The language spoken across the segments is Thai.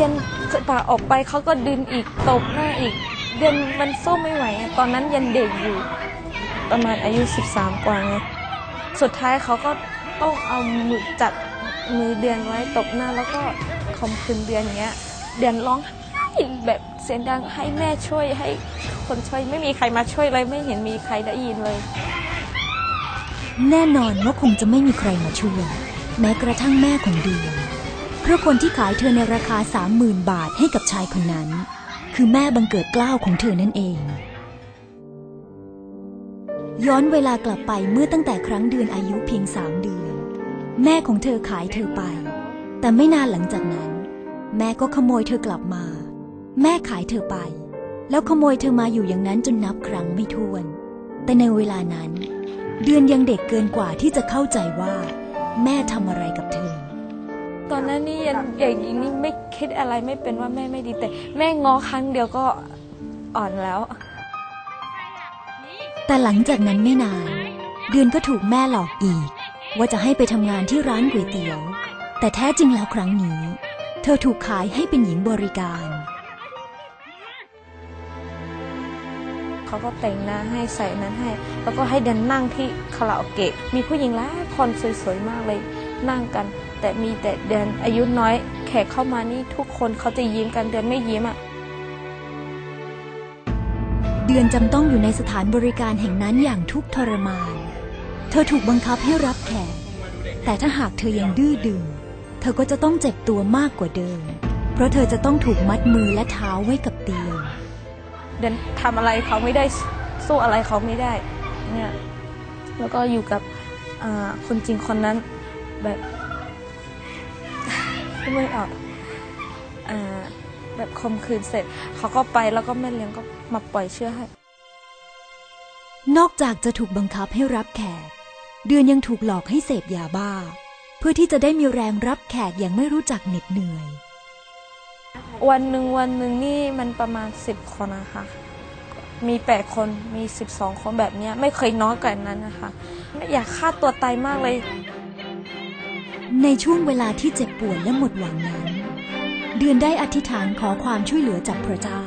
ดือนป่าออกไปเขาก็ดึงอีกตบหน้าอีกเดือนมันสู้ไม่ไหวอะตอนนั้นยังเด็กอยู่ ประมาณอายุ 13 กว่าไงสุดท้ายเขาก็ต้องเอามือจับมือเดือนไว้ตบหน้า แล้วก็ข่มขืนเดือนเงี้ย เดือนร้องไห้แบบเสียงดังให้แม่ช่วยให้คนช่วยไม่มีใครมาช่วยเลยไม่เห็นมีใครได้ยินเลย แน่นอนว่าคงจะไม่มีใครมาช่วยแม้กระทั่งแม่ของเดือน เพราะคนที่ขายเธอในราคาสามหมื่นบาทให้กับชายคนนั้น คือแม่บังเกิดกล้าวของเธอนั่นเอง ย้อนเวลากลับไปเมื่อตั้งแต่ครั้งเดือนอายุเพียงสามเดือน แม่ของเธอขายเธอไป แต่ไม่นานหลังจากนั้น แม่ก็ขโมยเธอกลับมา แม่ขายเธอไป แล้วขโมยเธอมาอยู่อย่างนั้นจนนับครั้งไม่ถ้วน แต่ในเวลานั้น เดือนยังเด็กเกินกว่าที่จะเข้าใจว่า แม่ทำอะไรกับเธอ ตอนนั้นนี่ยังอย่างนี้ไม่คิดอะไรไม่เป็นว่าแม่ไม่ดีแต่ แม่ง้อครั้งเดียวก็อ่อนแล้ว แต่หลังจากนั้นไม่นาน เดือนก็ถูกแม่หลอกอีก ว่าจะให้ไปทำงานที่ร้านก๋วยเตี๋ยว แต่แท้จริงแล้วครั้งนี้ เธอถูกขายให้เป็นหญิงบริการเขาก็แต่งหน้าให้ใส่นั้นให้ แล้วก็ให้เดินนั่งที่คาราโอเกะมีผู้หญิงหลายคนสวยๆมากเลย นั่งกัน แต่มีแต่เดือนอายุน้อย แขกเข้ามานี่ทุกคนเขาจะยิ้มกันเดือนไม่ยิ้มอะเดือนจำต้องอยู่ในสถานบริการแห่งนั้นอย่างทุกข์ทรมาน เธอถูกบังคับให้รับแขก แต่ถ้าหากเธอยังดื้อดึง เธอก็จะต้องเจ็บตัวมากกว่าเดิม เพราะเธอจะต้องถูกมัดมือและเท้าไว้กับเตียง เดินทำอะไรเขาไม่ได้สู้อะไรเขาไม่ได้ เนี่ย แล้วก็อยู่กับอ่าคนจริงคนนั้น แบบพูดไม่ออกอ่าแบบข่มขืนเสร็จ เขาก็ไปแล้วก็แม่เลี้ยงก็มาปล่อยเชื่อให้ นอกจากจะถูกบังคับให้รับแขก เดือนยังถูกหลอกให้เสพยาบ้า เพื่อที่จะได้มีแรงรับแขกอย่างไม่รู้จักเหน็ดเหนื่อย วันหนึ่งวันหนึ่งนี่มันประมาณสิบคนนะคะมีแปดคนมีสิบสองคนแบบเนี้ยไม่เคยน้อยกว่านั้นนะคะ อยากฆ่าตัวตายมากเลย ในช่วงเวลาที่เจ็บปวดและหมดหวังนั้น เดือนได้อธิษฐานขอความช่วยเหลือจากพระเจ้า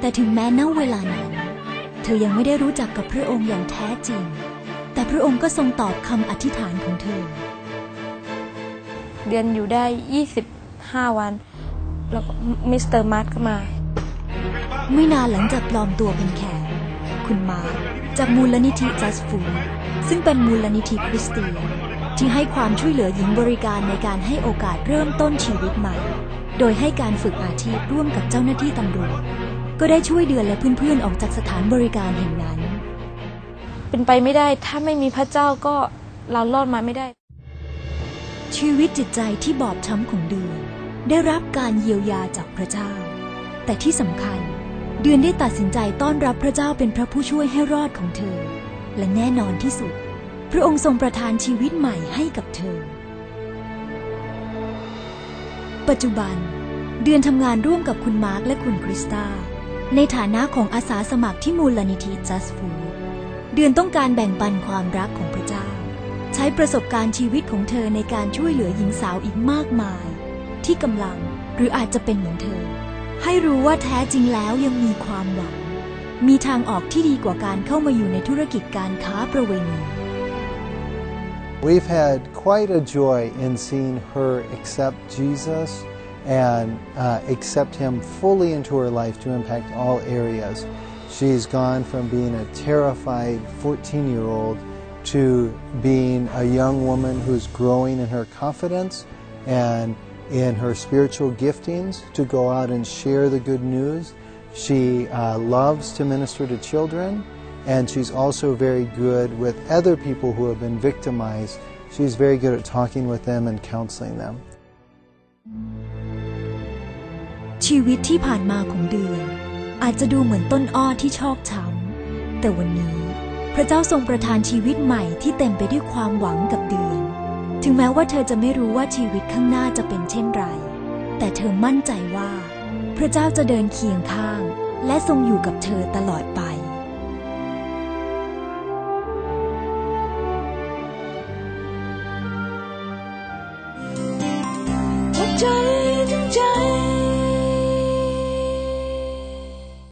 แต่ถึงแม้ณเวลานั้น เธอยังไม่ได้รู้จักกับพระองค์อย่างแท้จริง แต่พระองค์ก็ทรงตอบคำอธิษฐานของเธอ เดือนอยู่ได้ยี่สิบห้าวัน แล้วก็มิสเตอร์มาร์ทก็มา ไม่นานหลังจากปลอมตัวเป็นแขกคุณมาร์คจากมูลนิธิ Just Food ซึ่งเป็นมูลนิธิคริสเตียน ที่ให้ความช่วยเหลือหญิงบริการในการให้โอกาสเริ่มต้นชีวิตใหม่ โดยให้การฝึกอาชีพร่วมกับเจ้าหน้าที่ตำรวจ ก็ได้ช่วยเดือนและเพื่อนๆออกจากสถานบริการแห่งนั้น เป็นไปไม่ได้ถ้าไม่มีพระเจ้าก็เรารอดมาไม่ได้ ชีวิตจิตใจที่บอบช้ำของเดือน ได้รับการเยียวยาจากพระเจ้า แต่ที่สำคัญ เดือนได้ตัดสินใจต้อนรับพระเจ้าเป็นพระผู้ช่วยให้รอดของเธอ และแน่นอนที่สุด พระองค์ทรงประทานชีวิตใหม่ให้กับเธอ ปัจจุบัน เดือนทำงานร่วมกับคุณมาร์คและคุณคริสตาในฐานะของอาสาสมัครที่มูลนิธิ Just Food เดือนต้องการแบ่งปันความรักของพระเจ้า ใช้ประสบการณ์ชีวิตของเธอในการช่วยเหลือหญิงสาวอีกมากมาย ที่กำลังหรืออาจจะเป็นเหมือนเธอ ให้รู้ว่าแท้จริงแล้วยังมีความหวัง มีทางออกที่ดีกว่าการเข้ามาอยู่ในธุรกิจการค้าประเวณี We've had quite a joy in seeing her accept Jesus and uh, accept Him fully into her life to impact all areas. She's gone from being a terrified 14 year old to being a young woman who's growing in her confidence and in her spiritual giftings to go out and share the good news. She uh, loves to minister to children and she's also very good with other people who have been victimized. She's very good at talking with them and counseling them. ชีวิตที่ผ่านมาของเดือน อาจจะดูเหมือนต้นอ้อที่ชอกช้ำแต่วันนี้ พระเจ้าทรงประทานชีวิตใหม่ที่เต็มไปด้วยความหวังกับเดือน ถึงแม้ว่าเธอจะไม่รู้ว่าชีวิตข้างหน้าจะเป็นเช่นไร แต่เธอมั่นใจว่า พระเจ้าจะเดินเคียงข้าง และทรงอยู่กับเธอตลอดไป